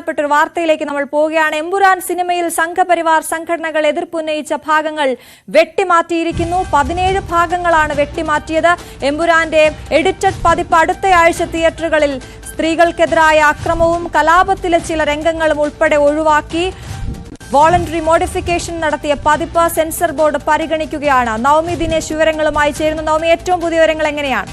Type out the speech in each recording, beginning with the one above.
പ്രധാനപ്പെട്ട ഒരു വാർത്തയിലേക്ക് നമ്മൾ പോവുകയാണ്. എമ്പുരാൻ സിനിമയിൽ സംഘപരിവാർ സംഘടനകൾ എതിർപ്പുന്നയിച്ച ഭാഗങ്ങൾ വെട്ടിമാറ്റിയിരിക്കുന്നു. പതിനേഴ് ഭാഗങ്ങളാണ് വെട്ടിമാറ്റിയത്. എമ്പുരാന്റെ എഡിറ്റഡ് പതിപ്പ് അടുത്തയാഴ്ച തിയേറ്ററുകളിൽ സ്ത്രീകൾക്കെതിരായ അക്രമവും കലാപത്തിലെ ചില രംഗങ്ങളും ഉൾപ്പെടെ ഒഴിവാക്കി. വോളണ്ടറി മോഡിഫിക്കേഷൻ നടത്തിയ പതിപ്പ് സെൻസർ ബോർഡ് പരിഗണിക്കുകയാണ്. നവമി ദിനേശ് വിവരങ്ങളുമായി ചേരുന്ന. നവമി ഏറ്റവും പുതിയ വിവരങ്ങൾ എങ്ങനെയാണ്?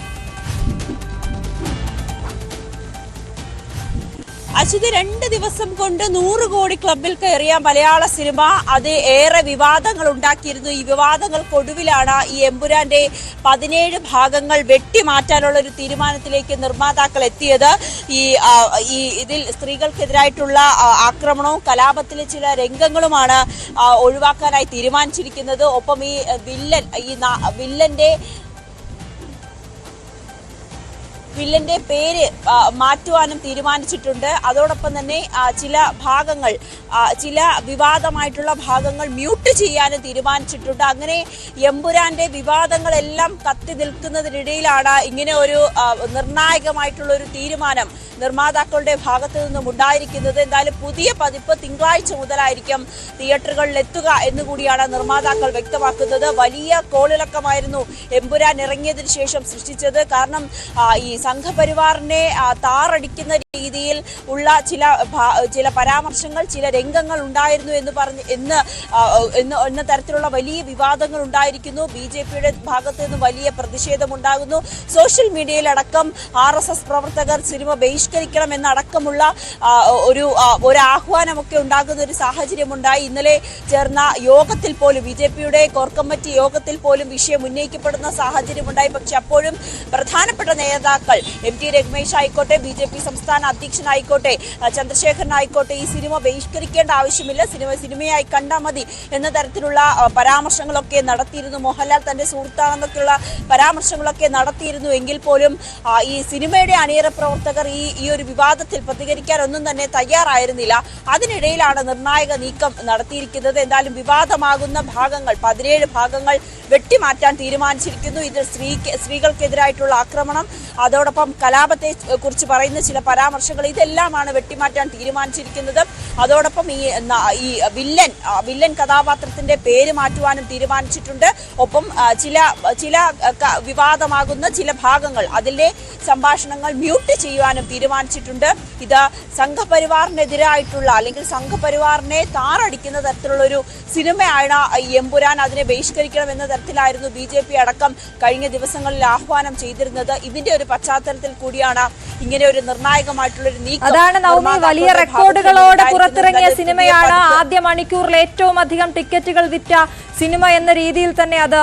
അശ്വതി രണ്ട് ദിവസം കൊണ്ട് നൂറ് കോടി ക്ലബിൽ കയറിയ മലയാള സിനിമ അത് ഏറെ വിവാദങ്ങൾ ഉണ്ടാക്കിയിരുന്നു. ഈ വിവാദങ്ങൾക്കൊടുവിലാണ് ഈ എമ്പുരാന്റെ പതിനേഴ് ഭാഗങ്ങൾ വെട്ടിമാറ്റാനുള്ള ഒരു തീരുമാനത്തിലേക്ക് നിർമ്മാതാക്കൾ എത്തിയത്. ഈ ഈ ഇതിൽ സ്ത്രീകൾക്കെതിരായിട്ടുള്ള ആക്രമണവും കലാപത്തിലെ ചില രംഗങ്ങളുമാണ് ഒഴിവാക്കാനായി തീരുമാനിച്ചിരിക്കുന്നത്. ഒപ്പം ഈ വില്ലൻ ഈ വില്ലന്റെ വില്ലന്റെ പേര് മാറ്റുവാനും തീരുമാനിച്ചിട്ടുണ്ട്. അതോടൊപ്പം തന്നെ ചില ഭാഗങ്ങൾ ചില വിവാദമായിട്ടുള്ള ഭാഗങ്ങൾ മ്യൂട്ട് ചെയ്യാനും തീരുമാനിച്ചിട്ടുണ്ട്. അങ്ങനെ എമ്പുരാന്റെ വിവാദങ്ങളെല്ലാം കത്തി നിൽക്കുന്നതിനിടയിലാണ് ഇങ്ങനെ ഒരു നിർണായകമായിട്ടുള്ള ഒരു തീരുമാനം നിർമ്മാതാക്കളുടെ ഭാഗത്തു നിന്നും ഉണ്ടായിരിക്കുന്നത്. എന്തായാലും പുതിയ പതിപ്പ് തിങ്കളാഴ്ച മുതലായിരിക്കും തിയേറ്ററുകളിൽ എത്തുക എന്നുകൂടിയാണ് നിർമ്മാതാക്കൾ വ്യക്തമാക്കുന്നത്. വലിയ കോളിളക്കമായിരുന്നു എമ്പുരാൻ ഇറങ്ങിയതിനു ശേഷം സൃഷ്ടിച്ചത്. കാരണം ഈ സംഘപരിവാറിനെ താറടിക്കുന്ന രീതിയിൽ ഉള്ള ചില ചില പരാമർശങ്ങൾ ചില രംഗങ്ങൾ ഉണ്ടായിരുന്നു എന്ന് പറഞ്ഞ് എന്ന് എന്ന് തരത്തിലുള്ള വലിയ വിവാദങ്ങൾ ഉണ്ടായിരിക്കുന്നു. ബി ജെ പിയുടെ ഭാഗത്തു നിന്നും വലിയ പ്രതിഷേധമുണ്ടാകുന്നു. സോഷ്യൽ മീഡിയയിലടക്കം ആർ എസ് എസ് പ്രവർത്തകർ സിനിമ ബഹിഷ്കരിക്കണം എന്നടക്കമുള്ള ഒരു ഒരു ആഹ്വാനമൊക്കെ ഉണ്ടാകുന്ന ഒരു സാഹചര്യമുണ്ടായി. ഇന്നലെ ചേർന്ന യോഗത്തിൽ പോലും ബി ജെ പിയുടെ കോർ കമ്മിറ്റി യോഗത്തിൽ പോലും വിഷയം ഉന്നയിക്കപ്പെടുന്ന സാഹചര്യമുണ്ടായി. പക്ഷെ അപ്പോഴും പ്രധാനപ്പെട്ട നേതാക്കൾ എം ടി രമേശ് ആയിക്കോട്ടെ ബി ജെ പി സംസ്ഥാന അധ്യക്ഷനായിക്കോട്ടെ ചന്ദ്രശേഖരനായിക്കോട്ടെ. ഈ സിനിമ ബഹിഷ്കരിക്കേണ്ട ആവശ്യമില്ല. സിനിമ സിനിമയായി കണ്ടാൽ മതി എന്ന തരത്തിലുള്ള പരാമർശങ്ങളൊക്കെ നടത്തിയിരുന്നു. മോഹൻലാൽ തന്റെ സുഹൃത്താണെന്നൊക്കെയുള്ള പരാമർശങ്ങളൊക്കെ നടത്തിയിരുന്നു. എങ്കിൽ പോലും ഈ സിനിമയുടെ അണിയറ പ്രവർത്തകർ ഈ ഈ ഒരു വിവാദത്തിൽ പ്രതികരിക്കാൻ ഒന്നും തന്നെ തയ്യാറായിരുന്നില്ല. അതിനിടയിലാണ് നിർണായക നീക്കം നടത്തിയിരിക്കുന്നത്. എന്തായാലും വിവാദമാകുന്ന ഭാഗങ്ങൾ പതിനേഴ് ഭാഗങ്ങൾ വെട്ടിമാറ്റാൻ തീരുമാനിച്ചിരിക്കുന്നു. ഇത് സ്ത്രീ സ്ത്രീകൾക്കെതിരായിട്ടുള്ള ആക്രമണം. അതോടൊപ്പം കലാപത്തെ കുറിച്ച് പറയുന്ന ചില പരാമർശങ്ങൾ ഇതെല്ലാമാണ് വെട്ടിമാറ്റാൻ തീരുമാനിച്ചിരിക്കുന്നത്. അതോടൊപ്പം ഈ ഈ വില്ലൻ വില്ലൻ കഥാപാത്രത്തിന്റെ പേര് മാറ്റുവാനും തീരുമാനിച്ചിട്ടുണ്ട്. ഒപ്പം ചില ചില വിവാദമാകുന്ന ചില ഭാഗങ്ങൾ അതിലെ സംഭാഷണങ്ങൾ മ്യൂട്ട് ചെയ്യുവാനും തീരുമാനിച്ചിട്ടുണ്ട്. ഇത് സംഘപരിവാറിനെതിരായിട്ടുള്ള അല്ലെങ്കിൽ സംഘപരിവാറിനെ താറടിക്കുന്ന തരത്തിലുള്ള ഒരു സിനിമയാണ് ഈ എമ്പുരാൻ അതിനെ ബഹിഷ്കരിക്കണം എന്ന തരത്തിലായിരുന്നു ബി ജെ പി അടക്കം കഴിഞ്ഞ ദിവസങ്ങളിൽ ആഹ്വാനം ചെയ്തിരുന്നത്. ഇതിന്റെ ഒരു പശ്ചാത്തലത്തിൽ കൂടിയാണ് ഇങ്ങനെ ഒരു നീക്കം അതാണ് നവമി വലിയ റെക്കോർഡുകളോടെ പുറത്തിറങ്ങിയ സിനിമയാണ് ആദ്യ മണിക്കൂറിൽ ഏറ്റവും അധികം ടിക്കറ്റുകൾ വിറ്റ സിനിമ എന്ന രീതിയിൽ തന്നെ അത്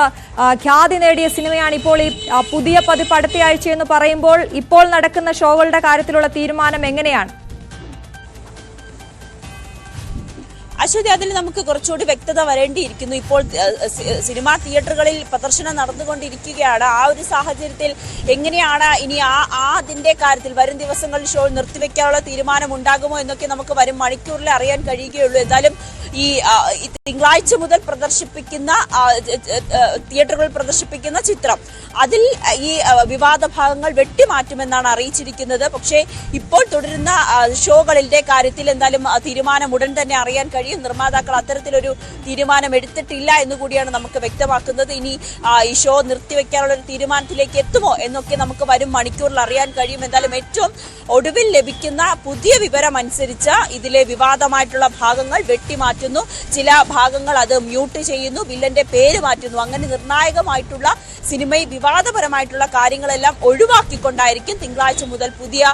ഖ്യാതി നേടിയ സിനിമയാണ് ഇപ്പോൾ ഈ പുതിയ പതിപ്പ് അടുത്തയാഴ്ച എന്ന് പറയുമ്പോൾ ഇപ്പോൾ നടക്കുന്ന ഷോകളുടെ കാര്യത്തിലുള്ള തീരുമാനം എങ്ങനെയാണ്? അശ്വതി അതിൽ നമുക്ക് കുറച്ചുകൂടി വ്യക്തത വരേണ്ടിയിരിക്കുന്നു. ഇപ്പോൾ സിനിമാ തിയേറ്ററുകളിൽ പ്രദർശനം നടന്നുകൊണ്ടിരിക്കുകയാണ്. ആ ഒരു സാഹചര്യത്തിൽ എങ്ങനെയാണ് ഇനി ആ ആ അതിന്റെ കാര്യത്തിൽ വരും ദിവസങ്ങളിൽ ഷോ നിർത്തിവെക്കാനുള്ള തീരുമാനം ഉണ്ടാകുമോ എന്നൊക്കെ നമുക്ക് വരും മണിക്കൂറിൽ അറിയാൻ കഴിയുകയുള്ളൂ. എന്തായാലും ഈ തിങ്കളാഴ്ച മുതൽ പ്രദർശിപ്പിക്കുന്ന തിയേറ്ററുകളിൽ പ്രദർശിപ്പിക്കുന്ന ചിത്രം. അതിൽ ഈ വിവാദ ഭാഗങ്ങൾ വെട്ടിമാറ്റുമെന്നാണ് അറിയിച്ചിരിക്കുന്നത്. പക്ഷേ ഇപ്പോൾ തുടരുന്ന ഷോകളിലെ കാര്യത്തിൽ എന്തായാലും തീരുമാനം ഉടൻ തന്നെ അറിയാൻ കഴിയും. നിർമ്മാതാക്കൾ അത്തരത്തിലൊരു തീരുമാനം എടുത്തിട്ടില്ല എന്ന് കൂടിയാണ് നമുക്ക് വ്യക്തമാക്കുന്നത്. ഇനി ഈ ഷോ നിർത്തിവെക്കാനുള്ള ഒരു തീരുമാനത്തിലേക്ക് എത്തുമോ എന്നൊക്കെ നമുക്ക് വരും മണിക്കൂറിൽ അറിയാൻ കഴിയും. എന്തായാലും ഏറ്റവും ഒടുവിൽ ലഭിക്കുന്ന പുതിയ വിവരം അനുസരിച്ച് ഇതിലെ വിവാദമായിട്ടുള്ള ഭാഗങ്ങൾ വെട്ടിമാറ്റുന്നു ചില ഭാഗങ്ങൾ അത് മ്യൂട്ട് ചെയ്യുന്നു. വില്ലന്റെ പേര് മാറ്റുന്നു. അങ്ങനെ നിർണായകമായിട്ടുള്ള സിനിമയിൽ വിവാദപരമായിട്ടുള്ള കാര്യങ്ങളെല്ലാം ഒഴിവാക്കിക്കൊണ്ടായിരിക്കും തിങ്കളാഴ്ച മുതൽ പുതിയ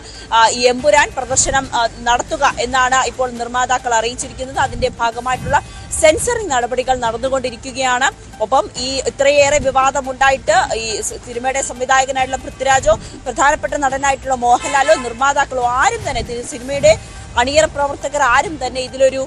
ഈ എമ്പുരാൻ പ്രദർശനം നടത്തുക എന്നാണ് ഇപ്പോൾ നിർമ്മാതാക്കൾ അറിയിച്ചിരിക്കുന്നത്. അതിന്റെ ഭാഗമായിട്ടുള്ള സെൻസറിംഗ് നടപടികൾ നടന്നുകൊണ്ടിരിക്കുകയാണ്. ഒപ്പം ഈ ഇത്രയേറെ വിവാദമുണ്ടായിട്ട് ഈ സിനിമയുടെ സംവിധായകനായിട്ടുള്ള പൃഥ്വിരാജോ പ്രധാനപ്പെട്ട നടനായിട്ടുള്ള മോഹൻലാലോ നിർമ്മാതാക്കളോ ആരും തന്നെ സിനിമയുടെ അണിയറ പ്രവർത്തകർ ആരും തന്നെ ഇതിലൊരു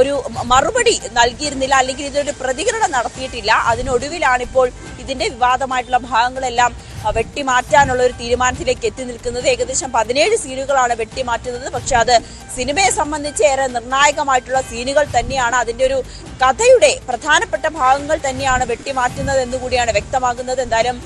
ഒരു മറുപടി നൽകിയിരുന്നില്ല അല്ലെങ്കിൽ ഇതിലൊരു പ്രതികരണം നടത്തിയിട്ടില്ല. അതിനൊടുവിലാണിപ്പോൾ ഇതിന്റെ വിവാദമായിട്ടുള്ള ഭാഗങ്ങളെല്ലാം വെട്ടിമാറ്റാനുള്ള ഒരു തീരുമാനത്തിലേക്ക് എത്തി നിൽക്കുന്നത്. ഏകദേശം പതിനേഴ് സീനുകളാണ് വെട്ടിമാറ്റുന്നത്. പക്ഷെ അത് സിനിമയെ സംബന്ധിച്ച് ഏറെ നിർണായകമായിട്ടുള്ള സീനുകൾ തന്നെയാണ്. അതിന്റെ ഒരു കഥയുടെ പ്രധാനപ്പെട്ട ഭാഗങ്ങൾ തന്നെയാണ് വെട്ടിമാറ്റുന്നത് എന്നുകൂടിയാണ് വ്യക്തമാകുന്നത്. എന്തായാലും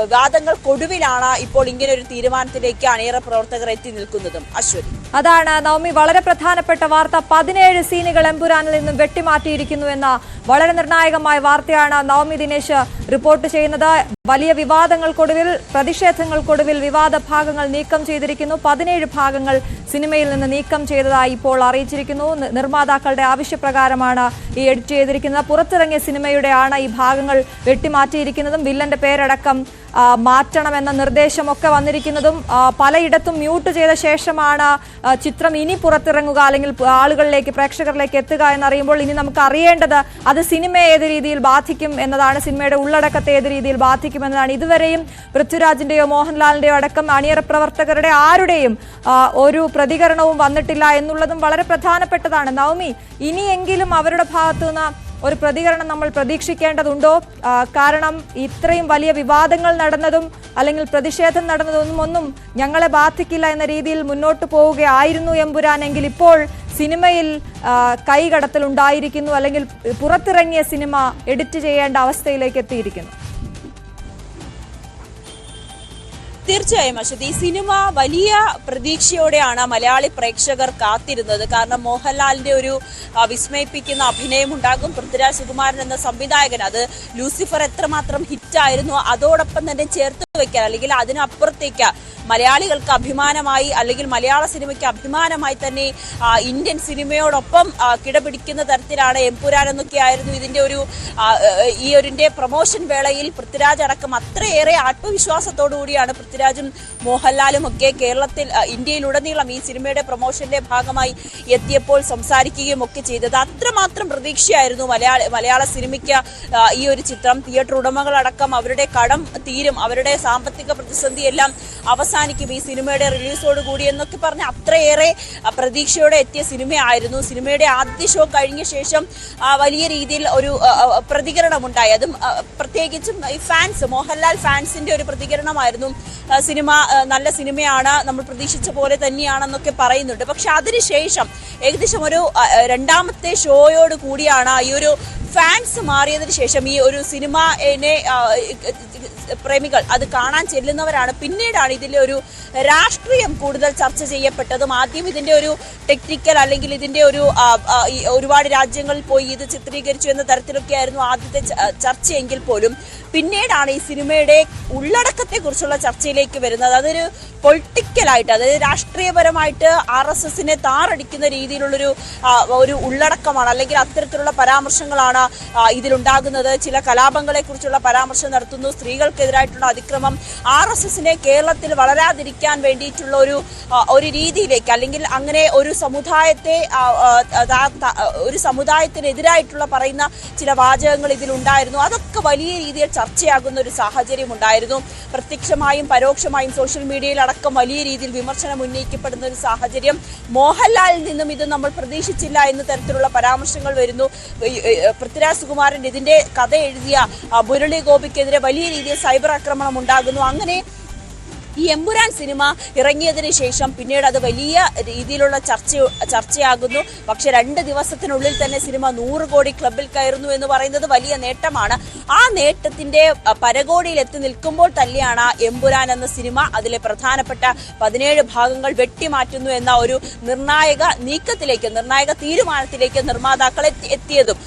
വിവാദങ്ങൾക്കൊടുവിലാണ് ഇപ്പോൾ ഇങ്ങനെ ഒരു തീരുമാനത്തിലേക്ക് അണിയറ പ്രവർത്തകർ എത്തി നിൽക്കുന്നതും. അശ്വതി. അതാണ് നവമി വളരെ പ്രധാനപ്പെട്ട വാർത്ത. പതിനേഴ് സീനുകൾ എമ്പുരാനിൽ നിന്നും വെട്ടിമാറ്റിയിരിക്കുന്നു എന്ന വളരെ നിർണായകമായ വാർത്തയാണ് നവമി ദിനേശ് റിപ്പോർട്ട് ചെയ്യുന്നത്. വലിയ വിവാദങ്ങൾക്കൊടുവിൽ പ്രതിഷേധങ്ങൾക്കൊടുവിൽ വിവാദ ഭാഗങ്ങൾ നീക്കം ചെയ്തിരിക്കുന്നു. പതിനേഴ് ഭാഗങ്ങൾ സിനിമയിൽ നിന്ന് നീക്കം ചെയ്തതായി ഇപ്പോൾ അറിയിച്ചിരിക്കുന്നു. നിർമ്മാതാക്കളുടെ ആവശ്യപ്രകാരമാണ് ഈ എഡിറ്റ് ചെയ്തിരിക്കുന്നത്. പുറത്തിറങ്ങിയ സിനിമയുടെയാണ് ഈ ഭാഗങ്ങൾ വെട്ടിമാറ്റിയിരിക്കുന്നതും. വില്ലന്റെ പേരടക്കം മാറ്റണമെന്ന നിർദ്ദേശമൊക്കെ വന്നിരിക്കുന്നതും പലയിടത്തും മ്യൂട്ട് ചെയ്ത ശേഷമാണ് ചിത്രം ഇനി പുറത്തിറങ്ങുക അല്ലെങ്കിൽ ആളുകളിലേക്ക് പ്രേക്ഷകരിലേക്ക് എത്തുക എന്നറിയുമ്പോൾ ഇനി നമുക്ക് അറിയേണ്ടത് അത് സിനിമയെ ഏത് രീതിയിൽ ബാധിക്കും എന്നതാണ് സിനിമയുടെ ഉള്ളടക്കത്തെ ഏത് രീതിയിൽ ബാധിക്കും എന്നതാണ്. ഇതുവരെയും പൃഥ്വിരാജിന്റെയോ മോഹൻലാലിന്റെയോ അടക്കം അണിയറ പ്രവർത്തകരുടെ ആരുടെയും ഒരു പ്രതികരണവും വന്നിട്ടില്ല എന്നുള്ളതും വളരെ പ്രധാനപ്പെട്ടതാണ്. നവമി ഇനിയെങ്കിലും അവരുടെ ഭാഗത്തു നിന്ന് ഒരു പ്രതികരണം നമ്മൾ പ്രതീക്ഷിക്കേണ്ടതുണ്ടോ? കാരണം ഇത്രയും വലിയ വിവാദങ്ങൾ നടന്നതും അല്ലെങ്കിൽ പ്രതിഷേധം നടന്നതൊന്നും ഒന്നും ഞങ്ങളെ ബാധിക്കില്ല എന്ന രീതിയിൽ മുന്നോട്ട് പോവുകയായിരുന്നു എമ്പുരാനെങ്കിൽ ഇപ്പോൾ സിനിമയിൽ ഉണ്ടായിരിക്കുന്നു അല്ലെങ്കിൽ പുറത്തിറങ്ങിയ സിനിമ എഡിറ്റ് ചെയ്യേണ്ട അവസ്ഥയിലേക്ക് എത്തിയിരിക്കുന്നു. തീർച്ചയായും അശ്വതി. ഈ സിനിമ വലിയ പ്രതീക്ഷയോടെയാണ് മലയാളി പ്രേക്ഷകർ കാത്തിരുന്നത്. കാരണം മോഹൻലാലിന്റെ ഒരു വിസ്മയിപ്പിക്കുന്ന അഭിനയം ഉണ്ടാകും. പൃഥ്വിരാജ് സുകുമാരൻ എന്ന സംവിധായകൻ അത് ലൂസിഫർ എത്രമാത്രം ഹിറ്റായിരുന്നു. അതോടൊപ്പം തന്നെ ചേർത്ത് വെക്കാൻ അല്ലെങ്കിൽ അതിനപ്പുറത്തേക്ക് മലയാളികൾക്ക് അഭിമാനമായി അല്ലെങ്കിൽ മലയാള സിനിമയ്ക്ക് അഭിമാനമായി തന്നെ ഇന്ത്യൻ സിനിമയോടൊപ്പം കിടപിടിക്കുന്ന തരത്തിലാണ് എംപുരാൻ എന്നൊക്കെയായിരുന്നു ഇതിന്റെ ഒരു ഈ ഒരിന്റെ പ്രൊമോഷൻ വേളയിൽ പൃഥ്വിരാജ് അടക്കം അത്രയേറെ ആത്മവിശ്വാസത്തോടു കൂടിയാണ് പൃഥ്വിരാജും മോഹൻലാലും ഒക്കെ കേരളത്തിൽ ഇന്ത്യയിലുടനീളം ഈ സിനിമയുടെ പ്രൊമോഷന്റെ ഭാഗമായി എത്തിയപ്പോൾ സംസാരിക്കുകയും ഒക്കെ ചെയ്തത്. അത്രമാത്രം പ്രതീക്ഷയായിരുന്നു മലയാള മലയാള സിനിമയ്ക്ക് ഈ ഒരു ചിത്രം. തിയേറ്റർ ഉടമകളടക്കം അവരുടെ കടം തീരും. അവരുടെ സാമ്പത്തിക പ്രതിസന്ധി എല്ലാം അവസാനിക്കും ഈ സിനിമയുടെ റിലീസോട് കൂടി എന്നൊക്കെ പറഞ്ഞ് അത്രയേറെ പ്രതീക്ഷയോടെ എത്തിയ സിനിമയായിരുന്നു. സിനിമയുടെ ആദ്യ ഷോ കഴിഞ്ഞ ശേഷം വലിയ രീതിയിൽ ഒരു പ്രതികരണമുണ്ടായി. അതും പ്രത്യേകിച്ചും ഈ ഫാൻസ് മോഹൻലാൽ ഫാൻസിന്റെ ഒരു പ്രതികരണമായിരുന്നു. സിനിമ നല്ല സിനിമയാണ് നമ്മൾ പ്രതീക്ഷിച്ച പോലെ തന്നെയാണെന്നൊക്കെ പറയുന്നുണ്ട്. പക്ഷെ അതിനുശേഷം ഏകദേശം ഒരു രണ്ടാമത്തെ ഷോയോട് കൂടിയാണ് ഈ ഒരു ഫാൻസ് മാറിയതിനു ശേഷം ഈ ഒരു സിനിമയെ ആ, പ്രേമികൾ അത് കാണാൻ ചെല്ലുന്നവരാണ്. പിന്നീടാണ് ഇതിന്റെ ഒരു രാഷ്ട്രീയം കൂടുതൽ ചർച്ച ചെയ്യപ്പെട്ടതും ആദ്യം ഇതിന്റെ ഒരു ടെക്നിക്കൽ അല്ലെങ്കിൽ ഇതിന്റെ ഒരു ഒരുപാട് രാജ്യങ്ങളിൽ പോയി ഇത് ചിത്രീകരിച്ചു എന്ന തരത്തിലൊക്കെ ആയിരുന്നു ആദ്യത്തെ ചർച്ചയെങ്കിൽ പോലും. പിന്നീടാണ് ഈ സിനിമയുടെ ഉള്ളടക്കത്തെ കുറിച്ചുള്ള ചർച്ചയിലേക്ക് വരുന്നത്. അതൊരു പൊളിറ്റിക്കലായിട്ട് അതായത് രാഷ്ട്രീയപരമായിട്ട് ആർ എസ് എസിനെ താറടിക്കുന്ന രീതിയിലുള്ളൊരു ഒരു ഉള്ളടക്കമാണ്. അല്ലെങ്കിൽ അത്തരത്തിലുള്ള പരാമർശങ്ങളാണ് ഇതിലുണ്ടാകുന്നത്. ചില കലാപങ്ങളെ കുറിച്ചുള്ള പരാമർശം നടത്തുന്നു. സ്ത്രീകൾക്കെതിരായിട്ടുള്ള അതിക്രമം ആർ എസ് എസിനെ കേരളത്തിൽ വളരാതിരിക്കാൻ വേണ്ടിയിട്ടുള്ള ഒരു ഒരു രീതിയിലേക്ക് അല്ലെങ്കിൽ അങ്ങനെ ഒരു സമുദായത്തെ ഒരു സമുദായത്തിനെതിരായിട്ടുള്ള പറയുന്ന ചില വാചകങ്ങൾ ഇതിലുണ്ടായിരുന്നു. അതൊക്കെ വലിയ രീതിയിൽ ചർച്ചയാകുന്ന ഒരു സാഹചര്യം ഉണ്ടായിരുന്നു പ്രത്യക്ഷമായും പരോക്ഷമായും സോഷ്യൽ മീഡിയയിൽ അടക്കം വലിയ രീതിയിൽ വിമർശനം ഉന്നയിക്കപ്പെടുന്ന ഒരു സാഹചര്യം. മോഹൻലാലിൽ നിന്നും ഇത് നമ്മൾ പ്രതീക്ഷിച്ചില്ല എന്ന തരത്തിലുള്ള പരാമർശങ്ങൾ വരുന്നു. പൃഥ്വിരാജ് സുകുമാരൻ ഇതിന്റെ കഥ എഴുതിയ മുരളി ഗോപിക്കെതിരെ വലിയ രീതിയിൽ സൈബർ ആക്രമണം ഉണ്ടാകുന്നു. അങ്ങനെ ഈ എമ്പുരാൻ സിനിമ ഇറങ്ങിയതിന് ശേഷം പിന്നീട് അത് വലിയ രീതിയിലുള്ള ചർച്ച ചർച്ചയാകുന്നു. പക്ഷെ രണ്ട് ദിവസത്തിനുള്ളിൽ തന്നെ സിനിമ നൂറ് കോടി ക്ലബിൽ കയറുന്നു എന്ന് പറയുന്നത് വലിയ നേട്ടമാണ്. ആ നേട്ടത്തിന്റെ പരകോടിയിൽ എത്തി നിൽക്കുമ്പോൾ തന്നെയാണ് എമ്പുരാൻ എന്ന സിനിമ അതിലെ പ്രധാനപ്പെട്ട പതിനേഴ് ഭാഗങ്ങൾ വെട്ടിമാറ്റുന്നു എന്ന ഒരു നിർണായക നീക്കത്തിലേക്ക് നിർണായക തീരുമാനത്തിലേക്ക് നിർമ്മാതാക്കൾ എത്തിയതും.